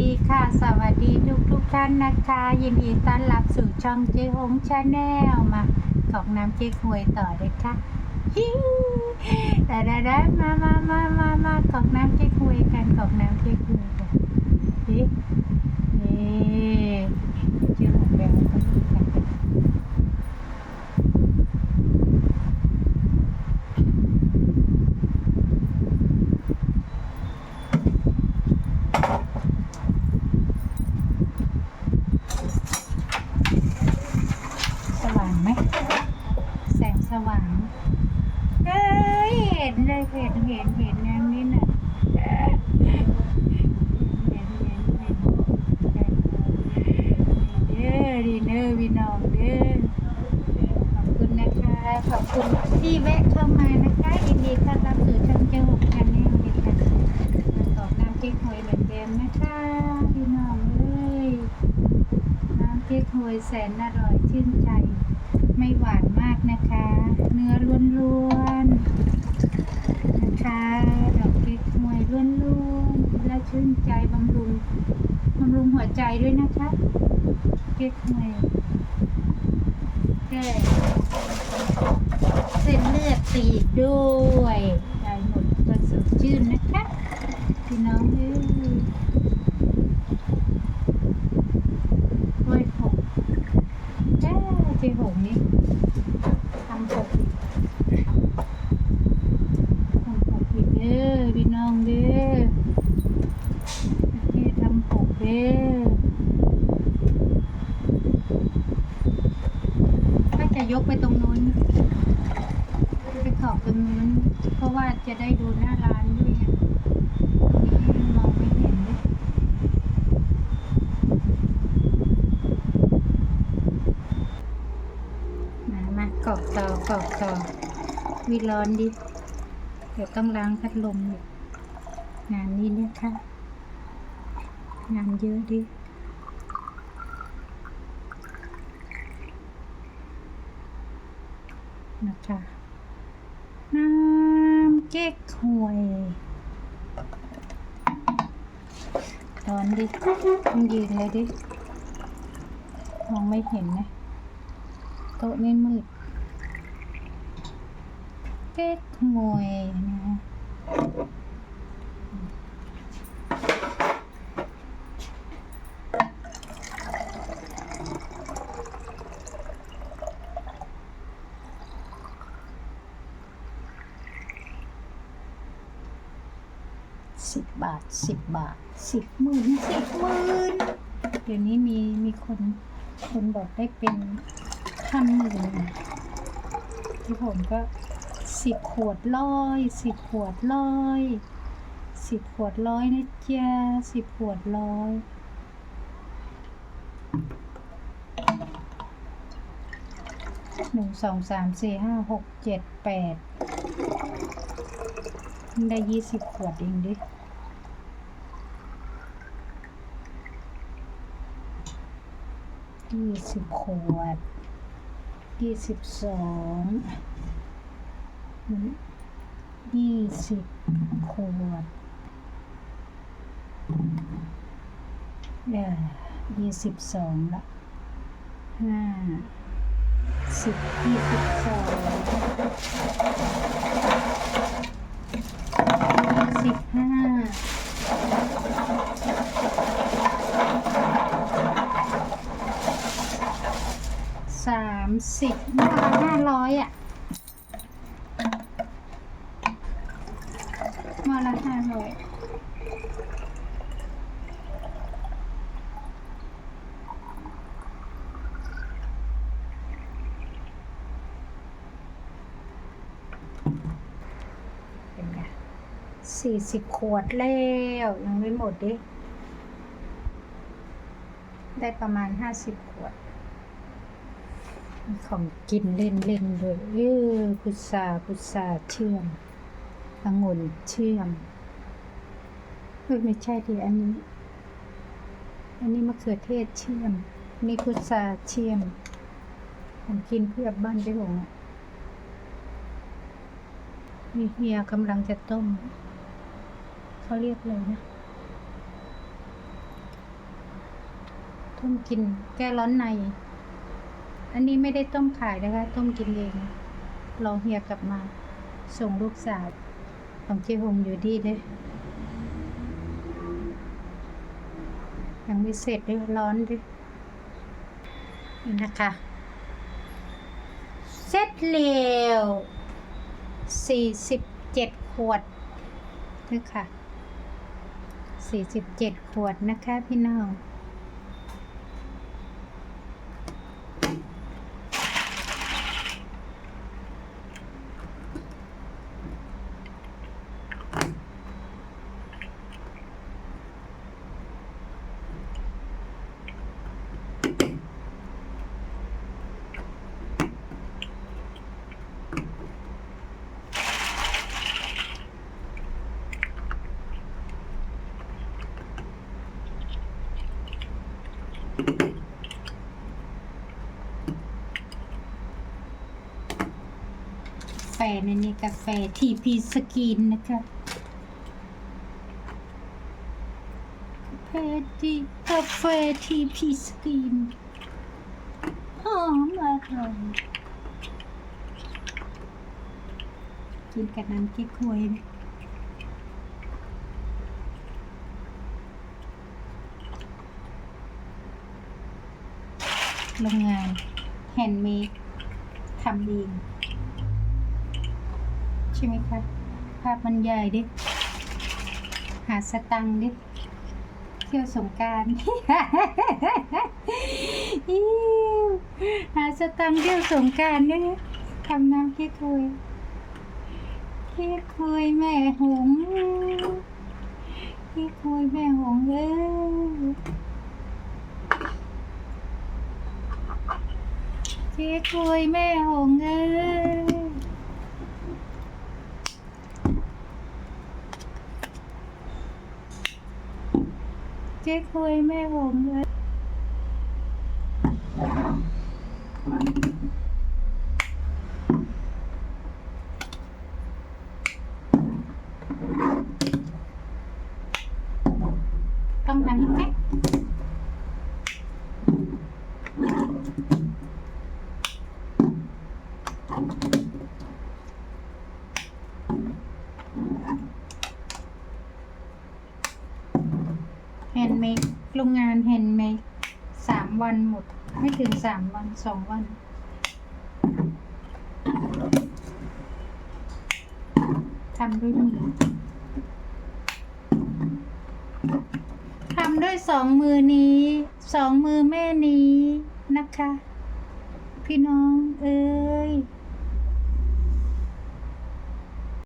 ดีค่ะ สวัสดีทุกทุกท่านนะคะ ยินดีต้อนรับสู่ช่องเจ๊ฮงชาแนลมากอกน้ำเจ๊ควยต่อเลยค่ะฮิวแต่ดาดามามามามามากอกน้ำเจ๊ควยกันกอกน้ำเจ๊ควยกันฮินี่เจ๊หงแดงก็มีกัน สว่างไหม แสงสว่าง เฮ้ย เห็น เห็นเห็นเห็นอย่างนี้นะเห็นเห็นเห็นเด้อดีเนอร์พี่น้องเด้อขอบคุณนะคะ ขอบคุณที่แวะเข้ามานะคะยินดีต้อนรับสู่ช่องเจ้าหกชันแนลเลยค่ะมาตอกน้ำเก๊กฮวยเหมือนเดิมนะคะพี่น้องเอ้ยน้ำเก๊กฮวยแสนอร่อยชื่นใจ ไม่หวานมากนะคะ เนื้อล้วนๆ นะคะดอกเก๊กมวยล้วนๆและชื่นใจบำรุงบำรุงหัวใจด้วยนะคะเก๊กมวยแก้เส้นเลือดตีดด้วยได้หมดก็สดชื่นนะคะพี่น้องเอ้ย กล้วยหกแจ้เจหงนี่ทำหกอีกทำหกอีกเด้อพี่น้องเด้อประเทศทำหกเด้อก็จะ ยกไปตรงนู้นไปขอบตรงนู้นเพราะว่าจะได้ดูหน้าร้านด้วยไงนี่มองไม่เห็นเลยมามากรอกต่อกรอกต่อวิร้อนดิเดี๋ยวต้องล้างพัดลมอยู่งานนี้เนี่ยค่ะงานเยอะดิ นะคะน้ำเก๊กฮวยร้อนดิต้องยืนเลยดิ มองไม่เห็นนะ โต๊ะนี่มืด เก๊กฮวยนะ สิบบาทสิบบาทสิบหมื่นสิบหมื่นเดี๋ยวนี้มีมีคนคนบอกได้เป็นพันหมื่นที่ผมก็สิบขวดร้อยสิบขวดร้อยสิบขวดร้อยนะจ๊ะสิบขวดร้อยหนึ่งสองสามสี่ห้าหกเจ็ดแปดได้ยี่สิบขวดเองดิ ยี่สิบขวดยี่สิบสองยี่สิบขวดเอ่อยี่สิบสองละห้าสิบยี่สิบสองสิบห้า สามสิบมาละห้าร้อยอะมาละห้าร้อยเป็นไงสี่สิบขวดแล้ว ยังไม่หมดดิ ได้ประมาณห้าสิบขวด ของกินเล่นเล่นๆด้วยเออพุทราพุทราเชื่อมองุ่นเชื่อมเฮ้ยไม่ใช่ดิอันนี้ อันนี้มะเขือเทศเชื่อม นี่พุทราเชื่อมผมกินเพื่อบ้านไปหงอะมีเฮียกำลังจะต้ม เขาเรียกเลยนะต้มกินแก้ร้อนใน อันนี้ไม่ได้ต้มขายนะคะ ต้มกินเองรอเฮียกลับมา ส่งลูกสาว ของเจ๊หงอยู่ดีเลยยังไม่เสร็จด้วยร้อนด้วยนี่นะคะ เสร็จแล้วสี่สิบเจ็ดขวดนี่ค่ะสี่สิบเจ็ดขวดนะคะพี่น้อง แฟในนี้กาแฟทีพีสกินนะคะกาแฟทีกาแฟทีพีสกินหอมอร่อยกินกับน้ำเก๊กฮวยนะโรงงานแฮนด์เมดทำเอง ใช่ไหมคะ ภาพบรรยายดิ หาสตังดิ เที่ยวสงกรารหาสตังเที่ยวสงการเนี่ยทำน้ำขี้คุยขี้คุยแม่หงขี้คุยแม่หงเอ้ยขี้คุยแม่หงเอ้ เจ๊คุยแม่ผมเลยต้องทำไหมแฮนด์ เมดโรงงานแฮนด์เมดสามวันหมด ไม่ถึงสามวันสองวัน ทำด้วยมือทำด้วยสองมือนี้ สองมือแม่นี้นะคะ พี่น้องเอ้ย